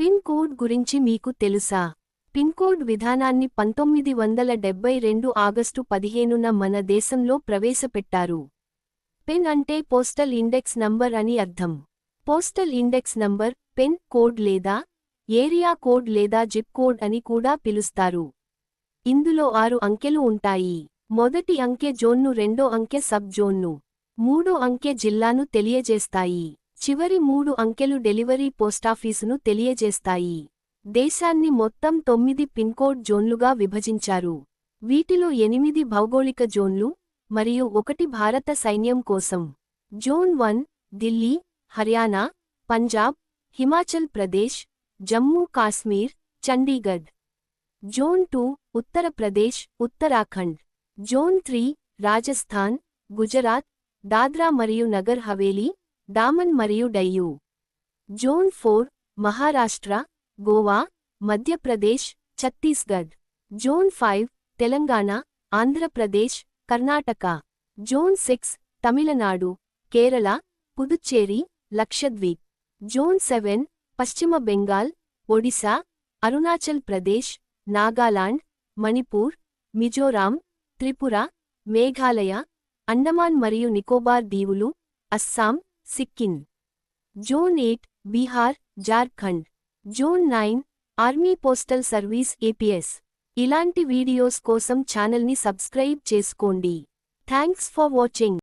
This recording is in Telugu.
పిన్ కోడ్ గురించి మీకు తెలుసా? పిన్ కోడ్ విధానాన్ని పంతొమ్మిది వందల డెబ్బై రెండు ఆగస్టు పదిహేనున మన దేశంలో ప్రవేశపెట్టారు. పెన్ అంటే పోస్టల్ ఇండెక్స్ నంబర్ అని అర్థం. Postal index number pin code లేదా ఏరియా కోడ్ లేదా జిప్ కోడ్ అని కూడా పిలుస్తారు. ఇందులో ఆరు అంకెలు ఉంటాయి. మొదటి అంకె జోన్ను రెండో అంకె సబ్ జోన్ను మూడో అంకె జిల్లాను తెలియజేస్తాయి. చివరి మూడు అంకెలు డెలివరీ పోస్టాఫీసును తెలియజేస్తాయి. దేశాన్ని మొత్తం తొమ్మిది పిన్కోడ్ జోన్లుగా విభజించారు. వీటిలో ఎనిమిది భౌగోళిక జోన్లు మరియు ఒకటి భారత సైన్యం కోసం. Zone one Delhi Haryana Punjab Himachal Pradesh Jammu Kashmir Chandigarh. Zone two Uttar Pradesh Uttarakhand. Zone three Rajasthan Gujarat Dadra మరియు నగర్ హవేలీ డామన్ మరియు Diu. Zone four Maharashtra Goa Madhya Pradesh Chhattisgarh. Zone five Telangana Andhra Pradesh Karnataka. Zone six Tamil Nadu Kerala Puducherry Lakshadweep. Zone seven పశ్చిమ బెంగాల్ ఒడిశా అరుణాచల్ ప్రదేశ్ నాగాలాండ్ మణిపూర్ మిజోరాం త్రిపుర మేఘాలయ అండమాన్ మరియు నికోబార్ దీవులు Assam Sikkim. Zone eight Bihar Jharkhand. Zone nine army postal service APS. ఇలాంటి వీడియోస్ కోసం ఛానల్ని సబ్స్క్రైబ్ చేసుకోండి. Thanks for watching.